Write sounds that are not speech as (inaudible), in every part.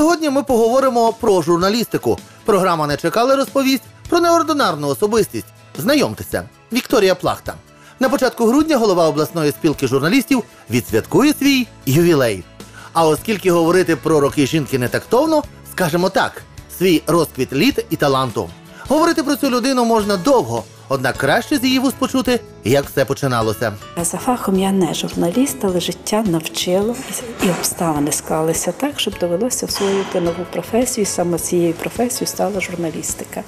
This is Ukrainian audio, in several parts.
сьогодні ми поговоримо про журналістику. Програма не чекали розповість про неординарну особистість. Знайомтеся, Вікторія Плахта. На початку грудня голова обласної спілки журналістів відсвяткує свій ювілей. А оскільки говорити про роки жінки не тактовно, скажемо так: свій розквіт літ і таланту. Говорити про цю людину можна довго, однак краще з її вуст почути, як все починалося. За фахом я не журналіст, але життя навчило і обставини склалися так, щоб довелося освоїти нову професію. Саме цією професією стала журналістика.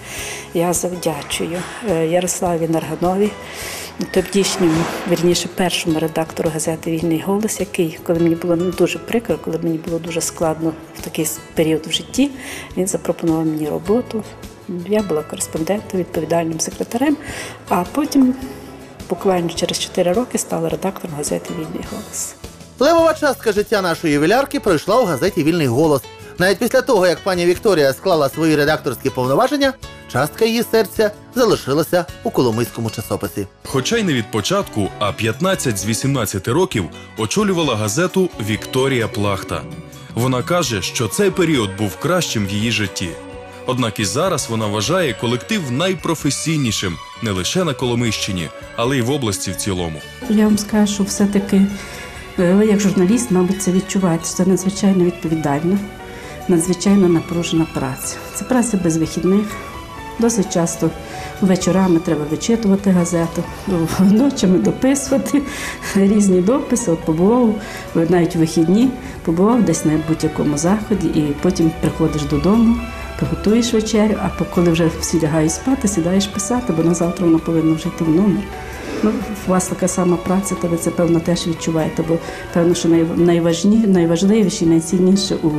Я завдячую е, Ярославі Нарганові, тодішньому, вірніше, першому редактору газети Вільний голос, який, коли мені було дуже прикро, коли мені було дуже складно в такий період в житті, він запропонував мені роботу. Я була кореспондентом, відповідальним секретарем, а потім буквально через 4 роки стала редактором газети Вільний голос. Левова частка життя нашої ювілярки пройшла у газеті Вільний голос. Навіть після того, як пані Вікторія склала свої редакторські повноваження, частка її серця залишилася у Коломийському часописі. Хоча й не від початку, а 15 з 18 років очолювала газету Вікторія Плахта. Вона каже, що цей період був кращим в її житті. Однак і зараз вона вважає колектив найпрофесійнішим не лише на Коломийщині, але й в області в цілому. Я вам скажу, що все-таки е, ви як журналіст, мабуть, це відчуваєте. Це надзвичайно відповідально, надзвичайно напружена праця. Це праця без вихідних. Досить часто вечорами треба вичитувати газету, (laughs) ночами дописувати (laughs) різні дописи. От побував навіть вихідні, побував десь на будь-якому заході, і потім приходиш додому, приготуєш вечерю, а коли вже всі лягають спати, сідаєш писати, бо на завтра воно повинно вже йти в номер. Ну, у вас така сама праця, то ви це певно теж відчуваєте, бо певно, що най- найважні, найважливіше і найцінніше у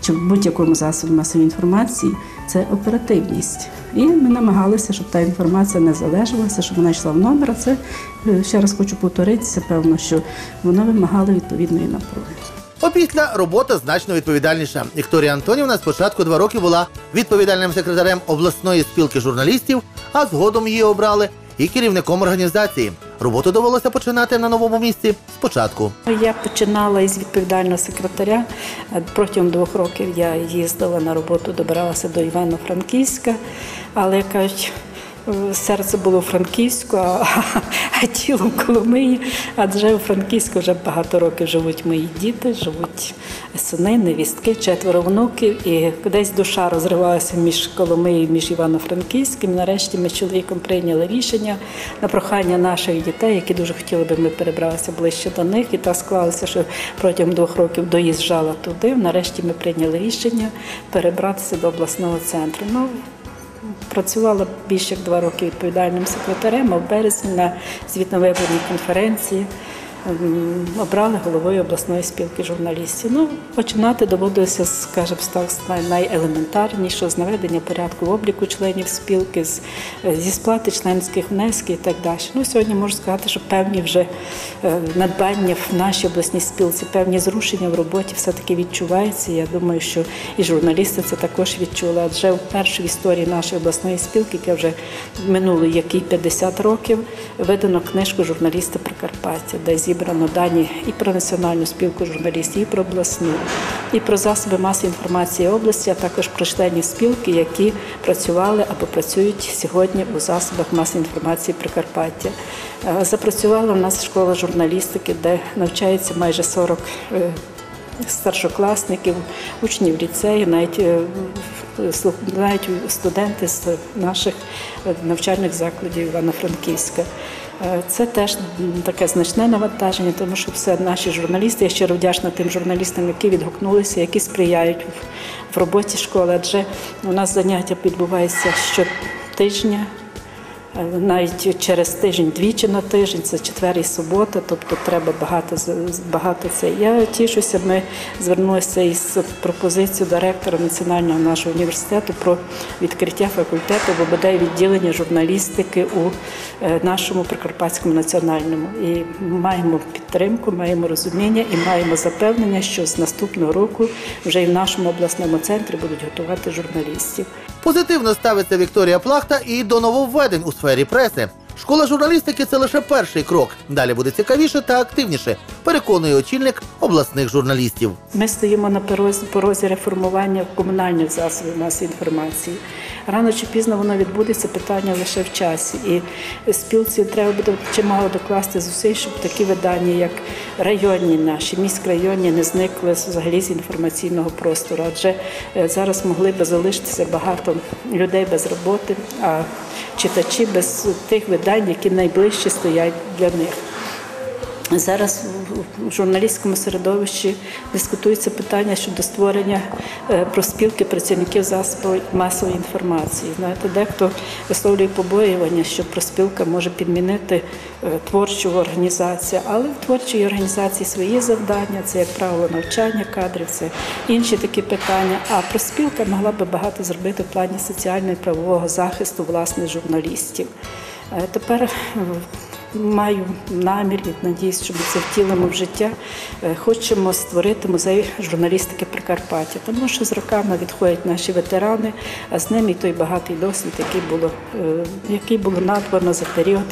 чи будь-якому засобі масової інформації це оперативність. І ми намагалися, щоб та інформація не залежалася, щоб вона йшла в номер. А це е, ще раз хочу повторитися, певно, що вона вимагала відповідної напруги. Опісля робота значно відповідальніша. Вікторія Антонівна спочатку два роки була відповідальним секретарем обласної спілки журналістів, а згодом її обрали і керівником організації. Роботу довелося починати на новому місці спочатку. Я починала із відповідального секретаря. Е, Протягом двох років я їздила на роботу, добиралася до Івано-Франківська, але кажуть. Серце було у Франківську, а, а тіло в Коломиї. Адже у Франківську вже багато років живуть мої діти, живуть сини, невістки, четверо внуків. І десь душа розривалася між Коломиєю, між Івано-Франківським. Нарешті ми з чоловіком прийняли рішення на прохання наших дітей, які дуже хотіли би ми перебралися ближче до них. І так склалося, що протягом двох років доїжджала туди. Нарешті ми прийняли рішення перебратися до обласного центру. Ну, Працювала більше як два роки відповідальним секретарем, а в березні на звітно-виборній конференції обрали головою обласної спілки журналістів. Ну, починати доводилося, скажімо так, з най- найелементарнішого, з наведення порядку обліку членів спілки, зі сплати членських внесків і так далі. Ну, сьогодні можу сказати, що певні вже е, надбання в нашій обласній спілці, певні зрушення в роботі все-таки відчуваються. Я думаю, що і журналісти це також відчули. Адже вперше в історії нашої обласної спілки, яка вже минуло який 50 років, видано книжку журналісти Прикарпаття, де зібрано дані і про національну спілку журналістів, і про обласну, і про засоби масової інформації області, а також про членів спілки, які працювали або працюють сьогодні у засобах масової інформації Прикарпаття. Е, Запрацювала в нас школа журналістики, де навчається майже 40 е, старшокласників, учнів ліцею, навіть, е, навіть студенти з наших навчальних закладів Івано-Франківська. Е, Це теж таке значне навантаження, тому що все наші журналісти, я щиро вдячна тим журналістам, які відгукнулися, які сприяють в роботі школи. Адже у нас заняття відбувається щотижня. Е, Навіть через тиждень, двічі на тиждень, це четвер і субота, тобто треба багато багато це. Я тішуся. Ми звернулися із пропозицією до ректора національного нашого університету про відкриття факультету ВБД відділення журналістики у е, нашому Прикарпатському національному. І маємо підтримку, маємо розуміння і маємо запевнення, що з наступного року вже і в нашому обласному центрі будуть готувати журналістів. Позитивно ставиться Вікторія Плахта і до нововведень у сфері преси. Школа журналістики це лише перший крок. Далі буде цікавіше та активніше, переконує очільник обласних журналістів. Ми стоїмо на порозі, порозі реформування комунальних засобів масової інформації. Рано чи пізно воно відбудеться, питання лише в часі. І спілці треба буде чимало докласти зусиль, щоб такі видання, як районні наші, міськрайонні, не зникли взагалі з інформаційного простору. Адже е, зараз могли би залишитися багато людей без роботи, а читачі без тих видань, які найближче стоять для них. Зараз в журналістському середовищі дискутується питання щодо створення е, проспілки працівників засобів масової інформації. Знаєте, дехто висловлює побоювання, що проспілка може підмінити е, творчу організацію, але в творчій організації свої завдання, це як правило навчання кадрів, це інші такі питання. А проспілка могла би багато зробити в плані соціального і правового захисту власних журналістів. Е, Тепер маю намір надіюсь, що ми це втілимо в життя. Е, Хочемо створити музей журналістики Прикарпаття, тому що з роками відходять наші ветерани, а з ними і той багатий досвід, який було, е, який було надбано за період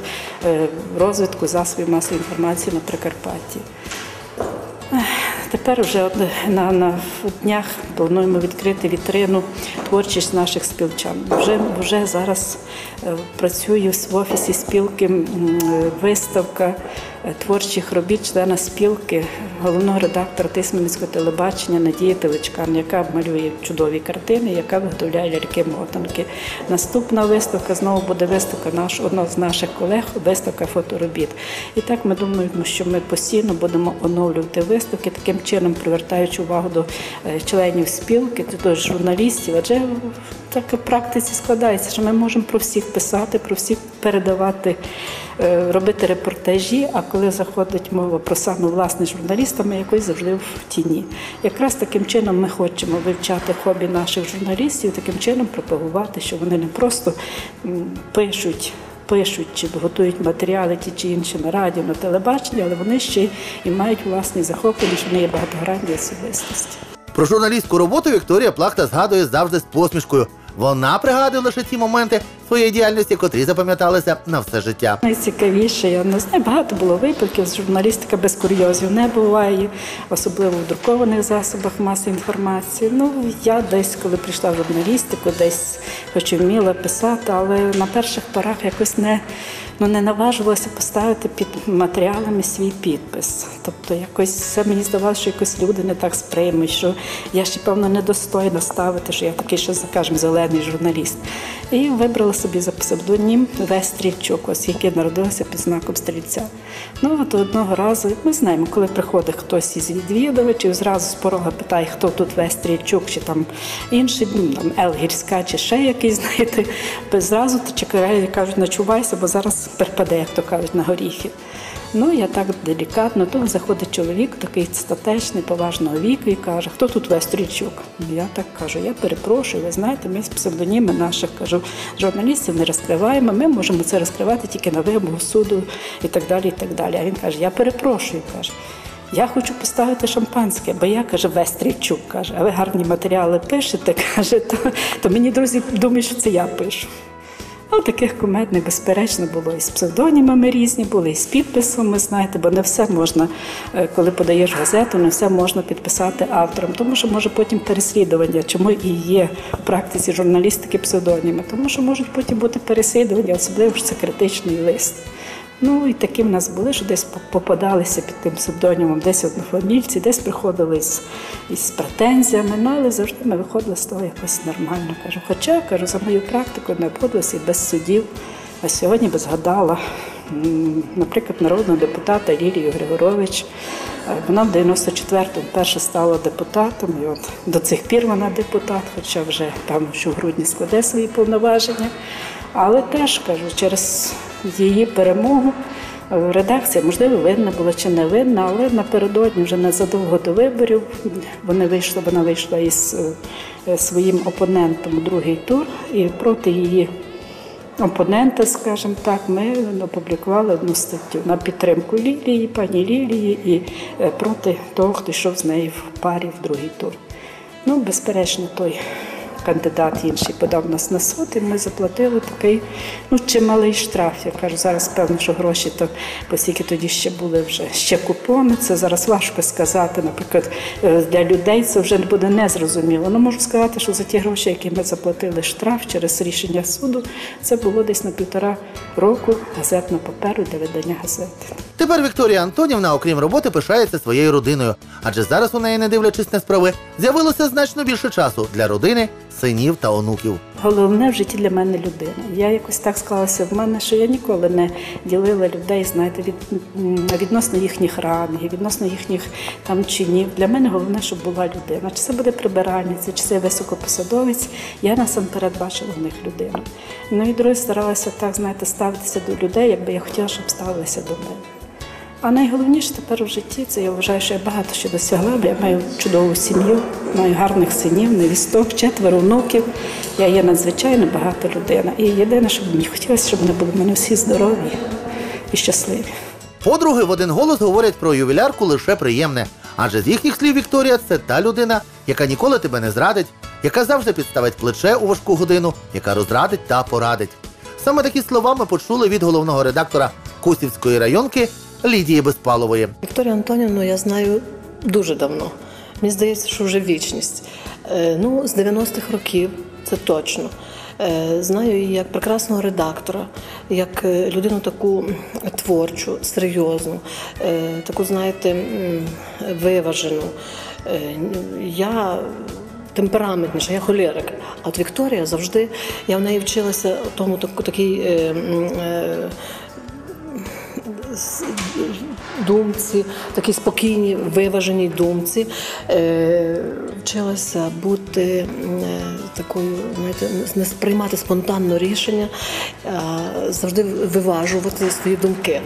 е, розвитку засобів масової інформації на Прикарпатті. Тепер вже на, на днях плануємо відкрити вітрину творчість наших спілчан. Вже, вже зараз е, працюю в офісі спілки е, виставка творчих робіт члена спілки, головного редактора Тисменницького телебачення Надії Теличкан, яка малює чудові картини, яка виготовляє ляльки-мотанки. Наступна виставка знову буде виставка наш, одного з наших колег, виставка фоторобіт. І так ми думаємо, що ми постійно будемо оновлювати виставки, таким чином привертаючи увагу до е, членів спілки, до журналістів. Адже так в практиці складається, що ми можемо про всіх писати, про всіх передавати, е, робити репортажі. А коли заходить мова про саме власне журналіста, ми якось завжди в тіні. Якраз таким чином ми хочемо вивчати хобі наших журналістів, таким чином пропагувати, що вони не просто пишуть. Пишуть чи готують матеріали ті чи інші на радіо, на телебаченні, але вони ще і мають власні захоплення, що вони є багатогранні особистості. Про журналістську роботу Вікторія Плахта згадує завжди з посмішкою. Вона пригадує лише ті моменти своєї діяльності, котрі запам'яталися на все життя. Найцікавіше, я не знаю, багато було випадків. Журналістика без курйозів не буває, особливо в друкованих засобах масової інформації. Ну, я десь, коли прийшла в журналістику, десь хоч і вміла писати, але на перших порах якось не, ну, не наважувалася поставити під матеріалами свій підпис. Тобто, якось все мені здавалося, що якось люди не так сприймуть, що я ще, певно, недостойна ставити, що я такий, що скажімо, зелений журналіст. І вибрала собі за псевдонім ось який народився під знаком стрільця. Ну от одного разу ми знаємо, коли приходить хтось із відвідувачів, зразу з порога питає, хто тут Вес Стрільчук, чи там інший, ну, там Елгірська, чи ще якийсь, (laughs) знаєте, зразу чекає, кажуть, начувайся, бо зараз перепаде, як то кажуть, на горіхи. Ну, я так делікатно, то заходить чоловік, такий статечний, поважного віку, і каже, хто тут Вес Стрільчук? Я так кажу, я перепрошую, ви знаєте, ми з псевдоніми наших кажу, журналістів не розкриваємо, ми можемо це розкривати тільки на вимогу суду і так далі. і так далі. А він каже, я перепрошую, каже. Я хочу поставити шампанське, бо я каже, Вес Стрільчук, каже, а ви гарні матеріали пишете, (laughs) каже, то, то мені друзі думають, що це я пишу. Ну, таких кумедних, безперечно, було і з псевдонімами різні, були і з підписами, знаєте, бо не все можна, е, коли подаєш газету, не все можна підписати автором, тому що може потім переслідування, чому і є в практиці журналістики псевдоніми, тому що можуть потім бути переслідування, особливо ж це критичний лист. Ну і такі в нас були, що десь попадалися під тим псевдонімом, десь однофамільці, десь приходили з, із претензіями, ну але завжди ми виходили з того якось нормально. Кажу, хоча кажу, за мою практику не обходилося і без судів. А сьогодні би згадала, наприклад, народного депутата Лілію Григорович. Е, Вона в 94-му вперше стала депутатом, і от до цих пір вона депутат, хоча вже певно, що в грудні складе свої повноваження. Але теж кажу, через її перемогу е, редакція, можливо, винна була чи не винна, але напередодні вже незадовго до виборів вони вийшли, вона вийшла із е, своїм опонентом у другий тур і проти її опонента, скажімо так, ми опублікували одну статтю на підтримку Лілії, пані Лілії, і е, проти того, хто йшов з нею в парі в другий тур. Ну, безперечно, той кандидат інший подав нас на суд, і ми заплатили такий ну, чималий штраф. Я кажу, зараз певно, що гроші, то оскільки тоді ще були вже ще купони. Це зараз важко сказати. Наприклад, е, для людей це вже буде незрозуміло. Ну можу сказати, що за ті гроші, які ми заплатили штраф через рішення суду, це було десь на півтора року газетного паперу для видання газети. Тепер Вікторія Антонівна, окрім роботи, пишається своєю родиною, адже зараз у неї, не дивлячись на справи, з'явилося значно більше часу для родини, синів та онуків. Головне в житті для мене людина. Я якось так склалася в мене, що я ніколи не ділила людей, знаєте, від відносно їхніх рангів, відносно їхніх там чинів. Для мене головне, щоб була людина. Чи це буде прибиральниця, чи це високопосадовець. Я насамперед бачила в них людину. Ну і друге старалася так, знаєте, ставитися до людей, якби я хотіла, щоб ставилися до мене. А найголовніше тепер у житті це я вважаю, що я багато що досягла, бо я маю чудову сім'ю, маю гарних синів, невісток, четверо внуків. Я є надзвичайно багата людина. І єдине, що мені хотілося, щоб вони були в мене всі здорові і щасливі. Подруги в один голос говорять про ювілярку лише приємне. Адже з їхніх слів Вікторія це та людина, яка ніколи тебе не зрадить, яка завжди підставить плече у важку годину, яка розрадить та порадить. Саме такі слова ми почули від головного редактора Косівської районки Лідії Безпалової. Вікторію Антонівну я знаю дуже давно. Мені здається, що вже вічність. Е, Ну, з 90-х років, це точно. Е, Знаю її як прекрасного редактора, як е, людину таку творчу, серйозну, таку, знаєте, виважену. Я темпераментніша, я холерик. А от Вікторія завжди, я в неї вчилася тому так- такій. Думці, такій спокійній, виваженій думці. Е, вчилася бути е, такою, знаєте, не сприймати спонтанно рішення, завжди виважувати свої думки.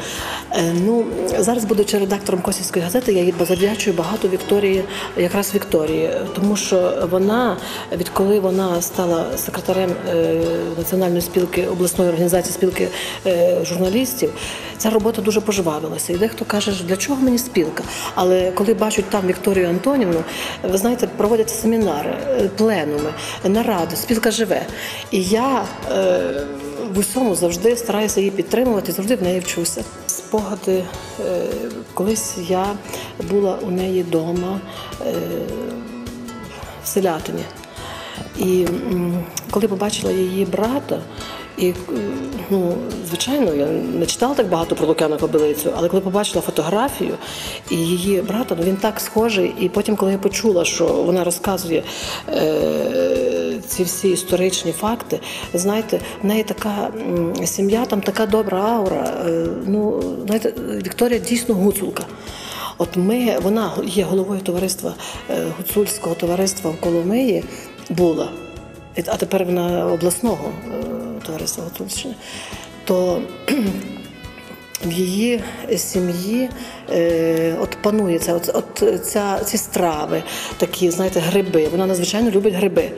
Е, ну, зараз, будучи редактором Косівської газети, я їй завдячую багато Вікторії, якраз Вікторії, тому що вона, відколи вона стала секретарем е, Національної спілки, обласної організації спілки е, журналістів, ця робота дуже пожвавилася. І дехто каже, для чого мені спілка? Але коли бачать там Вікторію Антонівну, ви знаєте, проводяться семінари, е, пленуми, наради, спілка живе. І я е, в усьому завжди стараюся її підтримувати, завжди в неї вчуся. Спогади, е, колись я була у неї вдома е, в Селятині. І коли побачила її брата, і ну, звичайно, я не читала так багато про Лук'яна Кобилицю, але коли побачила фотографію і її брата, ну він так схожий. І потім, коли я почула, що вона розказує е, ці всі історичні факти, знаєте, в неї така сім'я, там така добра аура. Е, ну, знаєте, Вікторія дійсно гуцулка. От ми, вона є головою товариства е, гуцульського товариства в Коломиї була, а тепер вона обласного е, товариства Гуцульщини. То в її сім'ї е, от панує це, от, от ця, ці страви, такі, знаєте, гриби. Вона надзвичайно любить гриби.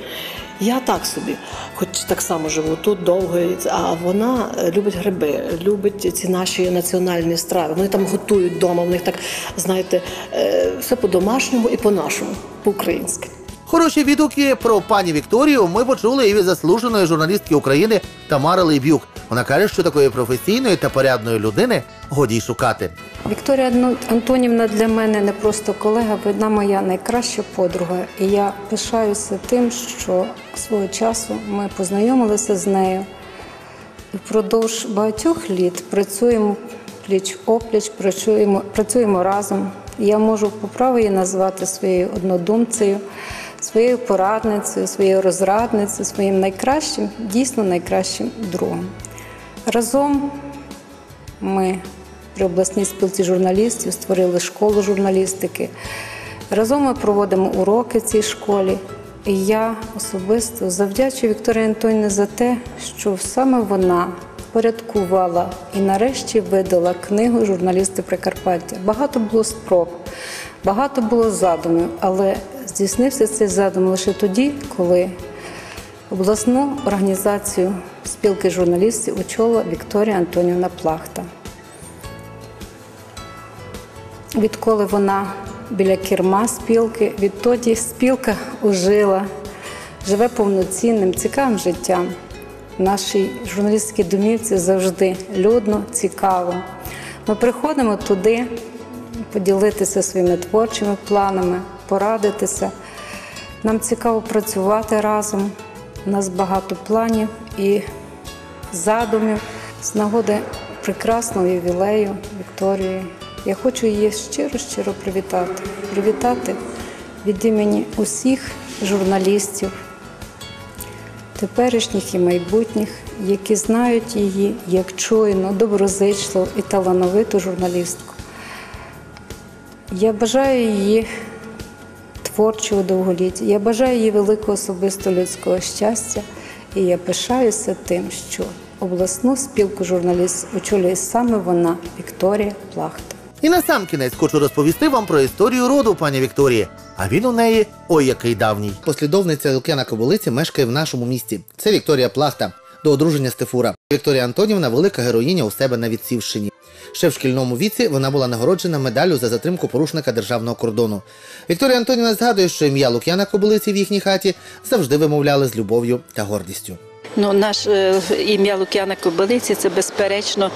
Я так собі, хоч так само живу тут довго, а вона любить гриби, любить ці наші національні страви. Вони там готують вдома, в них так, знаєте, е, все по-домашньому і по-нашому, по-українськи. Хороші відгуки про пані Вікторію ми почули і від заслуженої журналістки України Тамари Лейбюк. Вона каже, що такої професійної та порядної людини годі й шукати. Вікторія Антонівна для мене не просто колега, вона моя найкраща подруга. І я пишаюся тим, що свого часу ми познайомилися з нею. Впродовж багатьох літ працюємо пліч опліч, працюємо, працюємо разом. Я можу по праву її назвати своєю однодумцею, своєю порадницею, своєю розрадницею, своїм найкращим, дійсно найкращим другом. Разом ми при обласній спілці журналістів створили школу журналістики. Разом ми проводимо уроки в цій школі. І я особисто завдячую Вікторії Антонівні за те, що саме вона порядкувала і нарешті видала книгу Журналісти Прикарпаття. Багато було спроб, багато було задумів, але здійснився цей задум лише тоді, коли обласну організацію спілки журналістів очолила Вікторія Антонівна Плахта. Відколи вона біля керма спілки, відтоді спілка ожила, живе повноцінним, цікавим життям. В нашій журналістській домівці завжди людно, цікаво. Ми приходимо туди поділитися своїми творчими планами, порадитися. Нам цікаво працювати разом. У нас багато планів і задумів з нагоди прекрасного ювілею Вікторії. Я хочу її щиро-щиро привітати. Привітати від імені усіх журналістів, теперішніх і майбутніх, які знають її як чуйну, доброзичливу і талановиту журналістку. Я бажаю її творчого довголіття. Я бажаю їй великого особисто людського щастя, і я пишаюся тим, що обласну спілку журналістів очолює саме вона, Вікторія Плахта. І на сам кінець хочу розповісти вам про історію роду пані Вікторії. А він у неї ой який давній. Послідовниця Лук'яна Кобилиці мешкає в нашому місті. Це Вікторія Плахта до одруження Стефура. Вікторія Антонівна велика героїня у себе на відсівщині. Ще в шкільному віці вона була нагороджена медаллю за затримку порушника державного кордону. Вікторія Антонівна згадує, що ім'я Лук'яна Кобилиці в їхній хаті завжди вимовляли з любов'ю та гордістю. Ну, наш е, ім'я Лук'яна Кобилиці це безперечно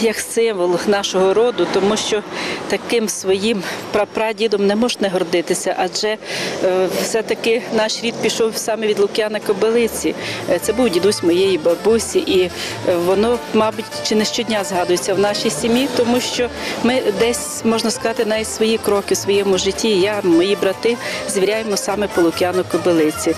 як символ нашого роду, тому що таким своїм прапрадідом не можна гордитися, адже е, все-таки наш рід пішов саме від Лук'яна Кобилиці. Е, Це був дідусь моєї бабусі, і е, воно, мабуть, чи не щодня згадується в нашій сім'ї, тому що ми десь можна сказати навіть свої кроки в своєму житті. Я, мої брати звіряємо саме по Лук'яну Кобилиці.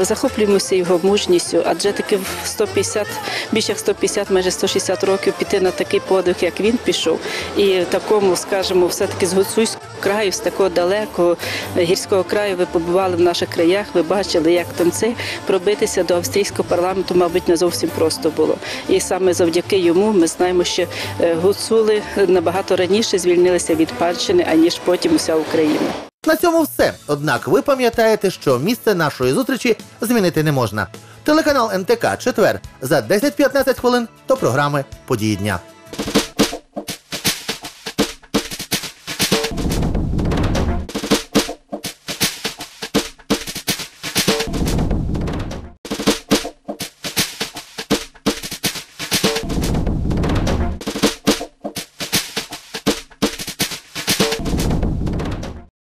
Захоплюємося його мужністю, адже таки в 150, більше як 150, майже 160 років піти на такий подвиг, як він пішов, і в такому, скажімо, все-таки з гуцульського краю, з такого далекого е, гірського краю, ви побували в наших краях, ви бачили, як там це пробитися до австрійського парламенту, мабуть, не зовсім просто було. І саме завдяки йому ми знаємо, що е, гуцули набагато раніше звільнилися від панщини, аніж потім уся Україна. На цьому все. Однак ви пам'ятаєте, що місце нашої зустрічі змінити не можна. Телеканал НТК четвер за 10-15 хвилин до програми Події дня.